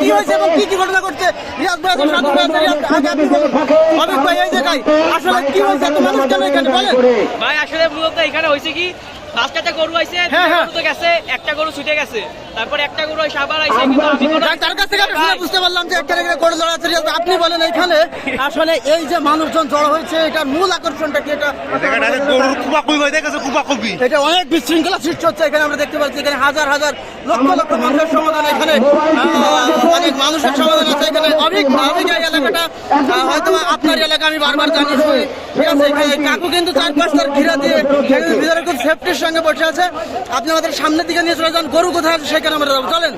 কি হয়েছে এবং কি কি ঘটনা ঘটছে। রিয়াজ ভাই সাধু ভাই আপনি বলুন এই জায়গায় আসলে কি হয়েছে? এত মানুষ কেন এখানে? বলেন। ভাই আসলে মূলত এখানে হয়েছে কি গরু আইছে হ্যাঁ, হ্যাঁ। গেছে একটা গরু ছুটে গেছে। তারপর একটা গরু ওই সাবার আইছে কিন্তু তার- কাছ থেকে আমরা বুঝতে পারলাম যে এখানে লড়াচ্ছে রিয়াজ ভাই। আপনি বলেন এখানে আসলে এই যে মানুষজন জড়ো হয়েছে এটার মূল আকর্ষণটা কি? এটা গরুর কুবি হয়ে গেছে কুবি এটা অনেক বিশৃঙ্খলা সৃষ্টি হচ্ছে। এখানে আমরা দেখতে পাচ্ছি এখানে হাজার হাজার লক্ষ লক্ষ মানুষের সমাধান এখানে অনেক মানুষের সমাধান আছে। এখানে অনেক অনেক এলাকাটা হয়তো আপনার এলাকা আমি বারবার জানি শুনি। ঠিক আছে কাকু কিন্তু চার পাঁচটার ঘিরা দিয়ে এখানে ভিতরে খুব সেফটির সঙ্গে বসে আছে। আপনি আমাদের সামনের দিকে নিয়ে চলে যান। গরু কোথায় আছে সেখানে আমরা যাব। চলেন।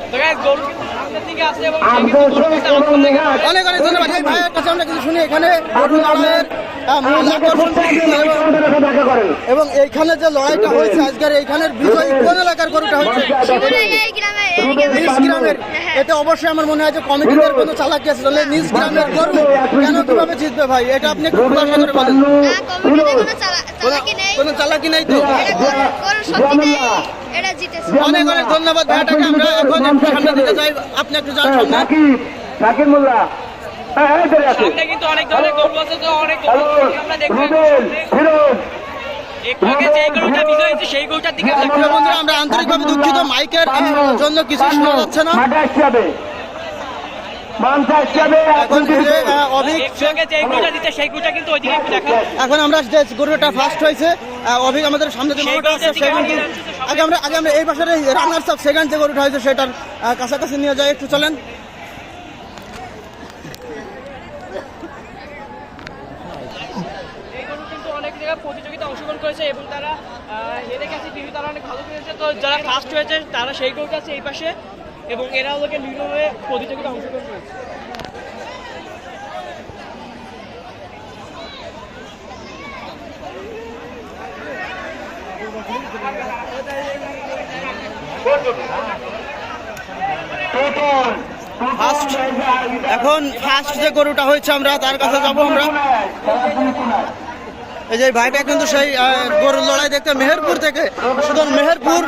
অনেক অনেক ধন্যবাদ। ভাইয়ের কাছে আমরা কিছু শুনি এখানে। মূল আকর্ষণ এবং- এবং এইখানে যে লড়াইটা হয়েছে আজকের এইখানের বিজয়ী কোন এলাকার গরুটা হয়েছে? এই নিজ গ্রামের। এতে অবশ্যই আমার মনে হয় যে কমিটিদের কোনো চালাকি আছে তাহলে নিজ গ্রামের গরু কেন কীভাবে জিতবে ভাই? এটা আপনি একটু খুলাসা করে বলেন। কোনো চালাকি নেই। কোনো চালাকি নেই তো? জিতেছে। অনেক অনেক ধন্যবাদ ভাইটাকে। আমরা এখন একটু সামনে দিতে চাই। আপনি একটু যান সামনে। মোল্লা হ্যাঁ হ্যাঁ ধরে আছে সামনে কিন্তু অনেক ধরনের গরু আছে তো অনেক গরু আমরা বন্ধুরা আন্তরিকভাবে দুঃখিত। মাইকের জন্য কিছু শোনা যাচ্ছে না। এখন আমরা যে গরুটা ফার্স্ট হয়েছে অভিক আমাদের সামনে যে গরুটা আছে আগে আমরা আগে আমরা এই পাশের রানার্স আপ সেকেন্ড যে গরুটা হয়েছে সেটার কাছাকাছি নিয়ে যাই একটু চলেন এই গরু কিন্তু জায়গায় প্রতিযোগিতা অংশগ্রহণ করেছে এবং তারা হেরে গেছে টিভি তারা অনেক ভালো করেছে তো যারা ফার্স্ট হয়েছে, তারা সেই গরুটা আছে এই পাশে এবং এরা লোকে নির্মমে প্রতিযোগিতা অংশগ্রহণ করেছে। ফার্স্ট এখন ফার্স্ট যে গরুটা হয়েছে আমরা, তার কাছে যাব আমরা। এই যে ভাইটা কিন্তু সেই গরুর লড়াই দেখতে মেহেরপুর থেকে। শুধু মেহেরপুর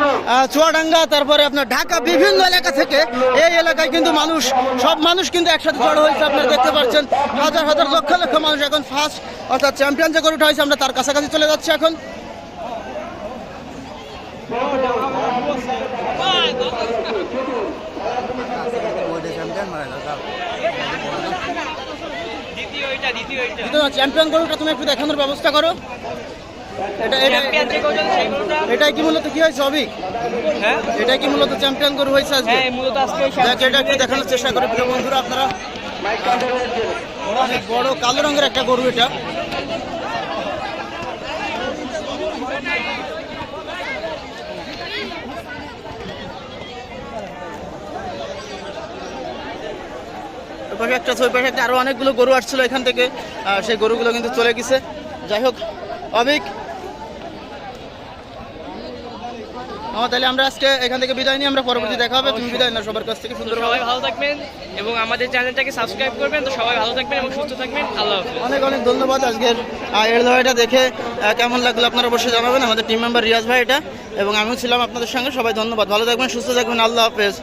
চুয়াডাঙ্গা, তারপরে আপনার ঢাকা, বিভিন্ন এলাকা থেকে এই এলাকায় কিন্তু মানুষ, সব মানুষ কিন্তু একসাথে জড়ো হয়েছে। আপনারা দেখতে পাচ্ছেন, হাজার হাজার লক্ষ লক্ষ মানুষ এখন ফার্স্ট অর্থাৎ চ্যাম্পিয়ন যে গরুটা হয়েছে, আমরা তার কাছাকাছি চলে যাচ্ছি এখন। এটা দ্বিতীয় চ্যাম্পিয়ন গরুটা তুমি একটু দেখানোর ব্যবস্থা করো। এটা এটা এটাই কি মূলত কি হয়েছে অভিক? হ্যাঁ? এটাই কি মূলত চ্যাম্পিয়ন গরু হয়েছে আজকে? হ্যাঁ মূলত আজকে এটা একটু দেখানোর চেষ্টা করে প্রিয় বন্ধুরা আপনারা। অনেক বড় কালো রঙের একটা গরু এটা। ওই পাশে একটা আছে, ওই পাশে একটা আরও অনেকগুলো গরু আসছিল এখান থেকে। সেই গরুগুলো কিন্তু চলে গেছে। যাই হোক আমার তাহলে আমরা আজকে এখান থেকে বিদায় নিয়ে আমরা পরবর্তী দেখা হবে। তুমি বিদায় না সবার কাছ থেকে সুন্দর সবাই ভালো থাকবেন এবং আমাদের চ্যানেলটাকে সাবস্ক্রাইব করবেন। তো সবাই ভালো থাকবেন এবং সুস্থ থাকবেন। আল্লাহ অনেক অনেক ধন্যবাদ আজকের এর লড়াইটা দেখে। কেমন লাগল আপনারা অবশ্যই জানাবেন। আমাদের টিম মেম্বার রিয়াজ ভাই এটা। এবং আমিও ছিলাম আপনাদের সঙ্গে। সবাই ধন্যবাদ। ভালো থাকবেন সুস্থ থাকবেন। আল্লাহ হাফেজ।